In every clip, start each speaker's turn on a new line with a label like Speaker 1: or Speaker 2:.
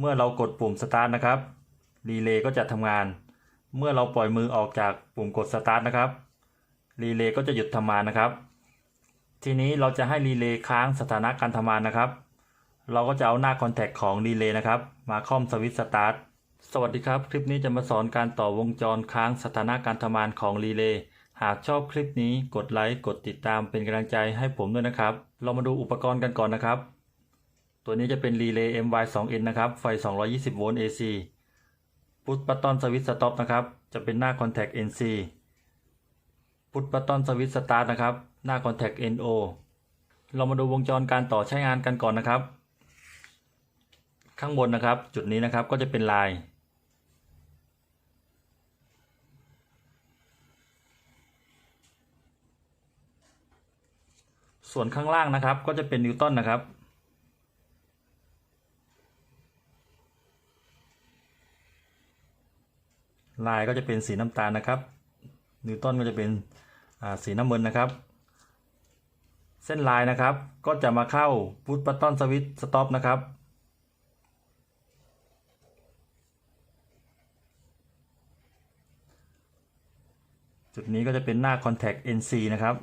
Speaker 1: เมื่อเรากดปุ่มสตาร์ทนะครับ รีเลย์ก็จะทำงาน เมื่อเราปล่อยมือออกจากปุ่มกดสตาร์ทนะครับ รีเลย์ก็จะหยุดทำงานนะครับ ทีนี้เราจะให้รีเลย์ค้างสถานะการทำงานนะครับ เราก็จะเอาหน้าคอนแทคของรีเลย์นะครับ มาคอมสวิตช์สตาร์ทสวัสดีครับ คลิปนี้จะมาสอนการต่อวงจรค้างสถานะการทำงานของรีเลย์หากชอบคลิปนี้กดไลค์กดติดตามเป็นกำลังใจให้ผมด้วยนะครับ เรามาดูอุปกรณ์กันก่อนนะครับ ตัวนี้จะเป็นรีเลย์ MY2N นะครับ ไฟ 220 โวลต์ AC พุทบัตตอนสวิตช์สต็อปนะครับ จะเป็นหน้าคอนแทค NC พุทบัตตอนสวิตช์สตาร์ทนะครับ หน้าคอนแทค NO เรามาดูวงจรการต่อใช้งานกันก่อนนะครับ ข้างบนนะครับ จุดนี้นะครับก็จะเป็นลาย ส่วนข้างล่างนะครับก็จะเป็นนิวตันนะครับ ลายก็จะเป็นสีน้ำตาลนะครับ นิวตันก็จะเป็นสีน้ำเงินนะครับ เส้นลายนะครับก็จะมาเข้าพุทปัตตอนสวิตสต็อปนะครับจุดนี้ก็จะเป็นหน้า Contact NC นะครับ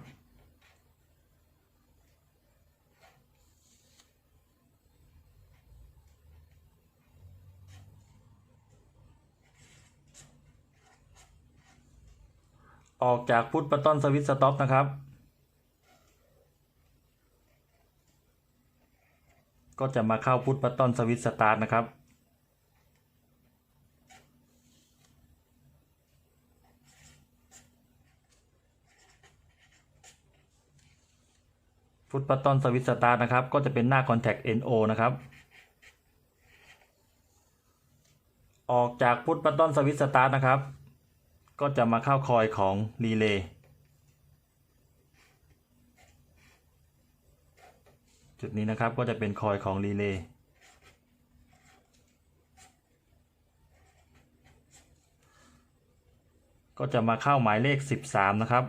Speaker 1: ออกจากพุทปัตตอนสวิตสต็อปนะครับ ก็จะมาเข้าพุทปัตตอนสวิตสตาร์ทนะครับฟุตปัตตอนสวิตสตาร์นะครับ ก็จะเป็นหน้า Contact NO นะครับออกจากพุทปัตตอนสวิตสตาร์นะครับ ก็จะมาเข้าคอยของรีเลย์จุดนี้นะครับก็จะเป็นคอยของรีเลย์ก็จะมาเข้าหมายเลข 13 นะครับ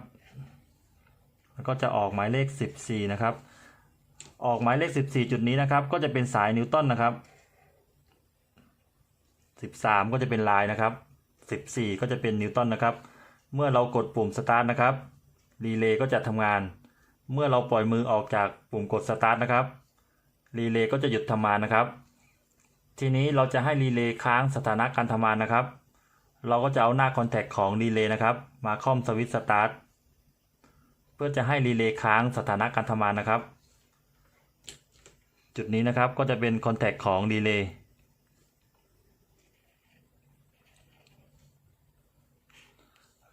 Speaker 1: แล้วก็จะออกหมายเลข 14 นะครับ ออกหมายเลข 14 จุดนี้นะครับ ก็จะเป็นสายนิวตันนะครับ 13 ก็จะเป็นลายนะครับ 14 ก็จะเป็นนิวตันนะครับ เมื่อเรากดปุ่มสตาร์ทนะครับ รีเลย์ก็จะทำงาน เมื่อเราปล่อยมือออกจากปุ่มกดสตาร์ทนะครับ รีเลย์ก็จะหยุดทำงานนะครับ ทีนี้เราจะให้รีเลย์ค้างสถานะการทำงานนะครับ เราก็จะเอาหน้าคอนแทคของรีเลย์นะครับ มาค่อมสวิตช์สตาร์ทเพื่อจะให้รีเลย์ค้างสถานะการทำงานนะครับ จุดนี้นะครับก็จะเป็นคอนแทคของรีเลย์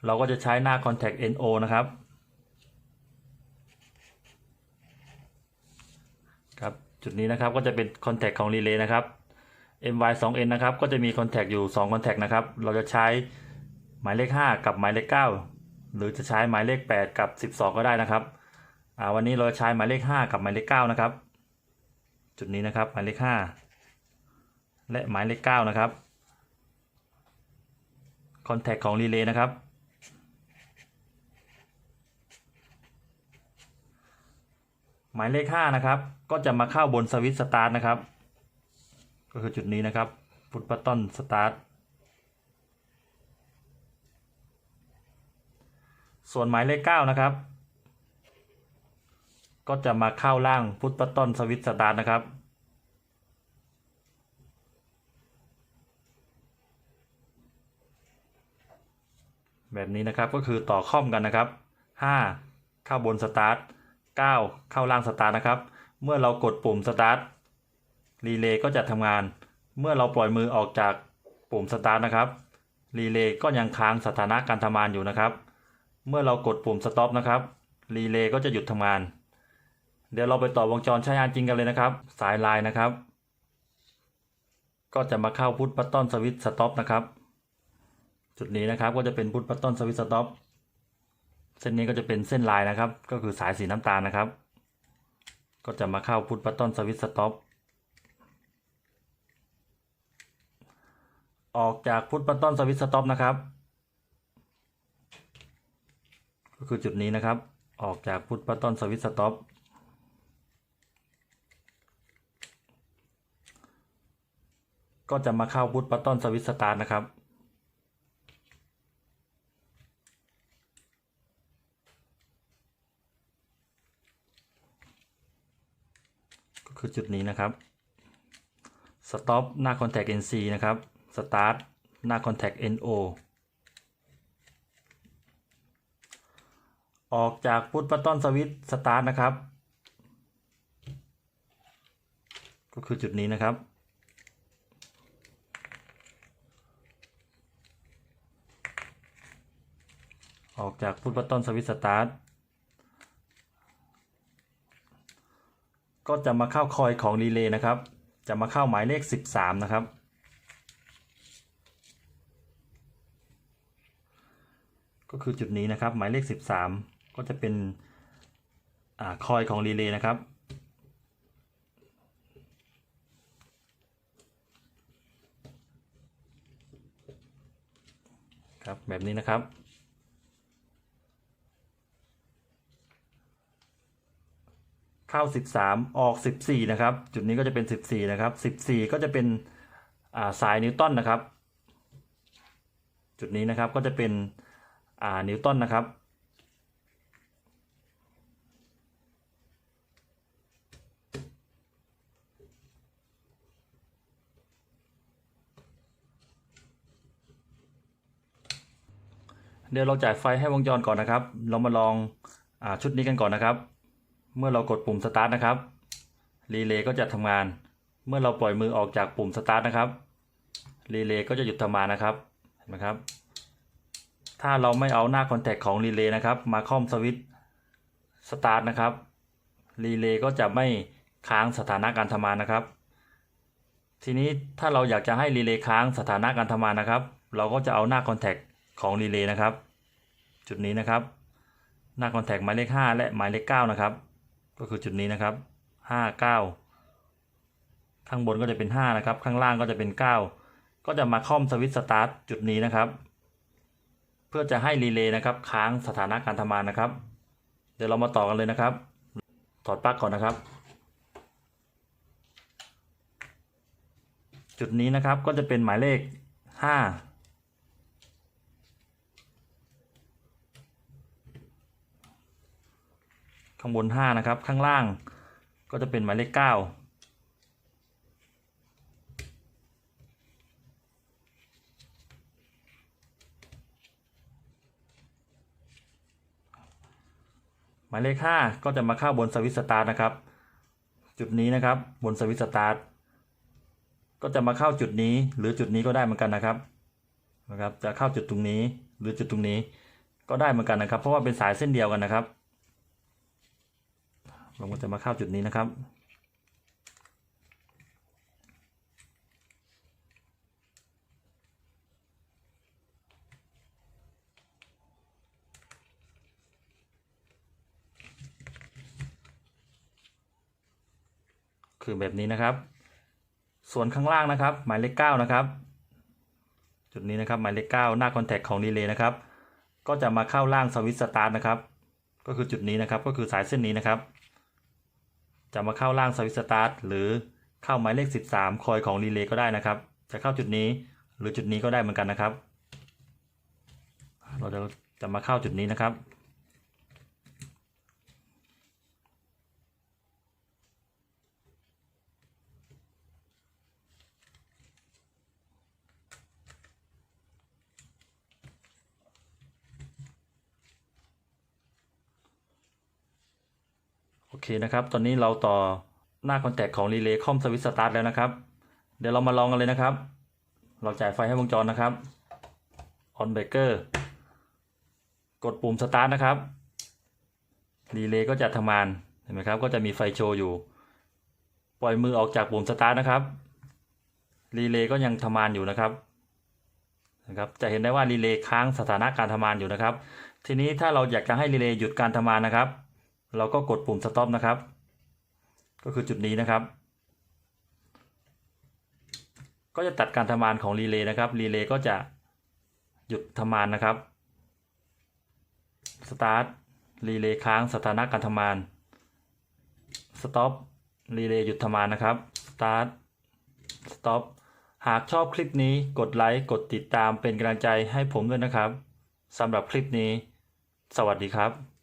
Speaker 1: เราก็จะใช้หน้า contact NO นะครับ ครับ จุดนี้นะครับก็จะเป็น contact ของ relay นะครับ MY2N นะครับ ก็จะมี contact อยู่ 2 contact นะครับ เราจะใช้หมายเลข 5 กับหมายเลข 9 หรือจะใช้หมายเลข 8 กับ 12 ก็ได้นะครับอ่าวันนี้เราใช้หมายเลข 5 กับหมายเลข 9 นะครับ จุดนี้นะครับหมายเลข 5 และหมายเลข 9 นะครับ contact ของ relay นะครับ หมายเลข5นะครับ ก็จะมาเข้าบนสวิตช์สตาร์ทนะครับ ก็คือจุดนี้นะครับพุทบัตตอนสตาร์ทส่วนหมายเลข9นะครับ ก็จะมาเข้าล่างพุทบัตตอนสวิตช์สตาร์ทนะครับแบบนี้นะครับก็คือต่อค่อมกันนะครับ 5 เข้าบนสตาร์ท 9 เข้าล่างสตาร์ทนะครับ เมื่อเรากดปุ่มสตาร์ทรีเลย์ก็จะทำงาน เมื่อเราปล่อยมือออกจากปุ่มสตาร์ทนะครับรีเลย์ก็ยังค้างสถานะการทำงานอยู่นะครับ เมื่อเรากดปุ่มสต็อปนะครับรีเลย์ก็จะหยุดทำงาน เดี๋ยวเราไปต่อวงจรใช้งานจริงกันเลยนะครับ สายไลายนะครับ ก็จะมาเข้าพุทบัตตอนสวิตสต็อปนะครับ จุดนี้นะครับก็จะเป็นพุทบัตตอนสวิตสต็อป เส้นนี้ก็จะเป็นเส้นลายนะครับ ก็คือสายสีน้ำตาลนะครับ ก็จะมาเข้าพุทบัตตอนสวิตสต็อปออกจากพุทบัตตอนสวิตสต็อปนะครับ ก็คือจุดนี้นะครับ ออกจากพุทบัตตอนสวิตสต็อปก็จะมาเข้าบูตบัตตอนสวิตสตาร์นะครับ คือจุดนี้นะครับ Stop หน้า Contact NC นะครับ Start หน้า Contact NO ออกจากพุทบัตตอนสวิตสตาร์ทนะครับ ก็คือจุดนี้นะครับ ออกจากพุทบัตตอนสวิตสตาร์ท ก็จะมาเข้าคอยของรีเลย์นะครับ จะมาเข้าหมายเลข 13 นะครับ ก็คือจุดนี้นะครับ หมายเลข 13 ก็จะเป็นอคอยของรีเลย์นะครับครับแบบนี้นะครับ เข้า 13 ออก 14 นะครับ จุดนี้ก็จะเป็น 14 นะครับ 14 ก็จะเป็นาสายนิวตันนะครับ จุดนี้นะครับก็จะเป็นนิวตันนะครับเดี๋ยวเราจ่ายไฟให้วงจรก่อนนะครับ เรามาลองอชุดนี้กันก่อนนะครับ เมื่อเรากดปุ่มสตาร์ทนะครับรีเลย์ก็จะทำงาน เมื่อเราปล่อยมือออกจากปุ่มสตาร์ทนะครับรีเลย์ก็จะหยุดทำงานนะครับเห็นไหมครับ ถ้าเราไม่เอาหน้าคอนแทคของรีเลย์นะครับ มาคอมสวิตช์สตาร์ทนะครับรีเลย์ก็จะไม่ค้างสถานะการทำงานนะครับ ทีนี้ถ้าเราอยากจะให้รีเลย์ค้างสถานะการทำงานนะครับ เราก็จะเอาหน้าคอนแทคของรีเลย์นะครับ จุดนี้นะครับ หน้าคอนแทคหมายเลข5และหมายเลข9นะครับ ก็คือจุดนี้นะครับ5 9ข้างบนก็จะเป็น5นะครับ ข้างล่างก็จะเป็น9ก็จะมาคอมสวิตช์สตาร์ทจุดนี้นะครับ เพื่อจะให้รีเลย์นะครับค้างสถานะการทำงานนะครับ เดี๋ยวเรามาต่อกันเลยนะครับ ถอดปลั๊กก่อนนะครับ จุดนี้นะครับก็จะเป็นหมายเลข5 ข้างบน 5 นะครับ ข้างล่างก็จะเป็นหมายเลข 9หมายเลข 5 ก็จะมาเข้าบนสวิตสตาร์ทนะครับ จุดนี้นะครับบนสวิตสตาร์ทก็จะมาเข้าจุดนี้หรือจุดนี้ก็ได้เหมือนกันนะครับนะครับ จะเข้าจุดตรงนี้หรือจุดตรงนี้ก็ได้เหมือนกันนะครับ เพราะว่าเป็นสายเส้นเดียวกันนะครับ เราก็จะมาเข้าจุดนี้นะครับ คือแบบนี้นะครับ ส่วนข้างล่างนะครับ หมายเลข9นะครับ จุดนี้นะครับ หมายเลข9หน้าคอนแทคของรีเลย์นะครับ ก็จะมาเข้าล่างสวิตช์สตาร์ทนะครับ ก็คือจุดนี้นะครับ ก็คือสายเส้นนี้นะครับ จะมาเข้าล่างสวิตช์สตาร์ทหรือเข้าหมายเลข 13 คอยของรีเลย์ก็ได้นะครับ จะเข้าจุดนี้หรือจุดนี้ก็ได้เหมือนกันนะครับ เราจะจะมาเข้าจุดนี้นะครับ โอเคนะครับ ตอนนี้เราต่อหน้าคอนแทคของรีเลย์คอมสวิตสตาร์ทแล้วนะครับ เดี๋ยวเรามาลองกันเลยนะครับ เราจ่ายไฟให้วงจรนะครับ on breaker กดปุ่มสตาร์ทนะครับรีเลย์ก็จะทำงานเห็นไหมครับ ก็จะมีไฟโชว์อยู่ ปล่อยมือออกจากปุ่มสตาร์ทนะครับรีเลย์ก็ยังทำงานอยู่นะครับนะครับ จะเห็นได้ว่ารีเลย์ค้างสถานะการทำงานอยู่นะครับ ทีนี้ถ้าเราอยากจะให้รีเลย์หยุดการทำงานนะครับ เราก็กดปุ่ม stop นะครับ ก็คือจุดนี้นะครับ ก็จะตัดการทำงานของรีเลย์นะครับ รีเลย์ก็จะหยุดทำงานนะครับ start รีเลย์ค้างสถานะการทำงาน stop รีเลย์หยุดทำงานนะครับ start stop หากชอบคลิปนี้กดไลค์กดติดตามเป็นกำลังใจให้ผมด้วยนะครับสำหรับคลิปนี้ สวัสดีครับ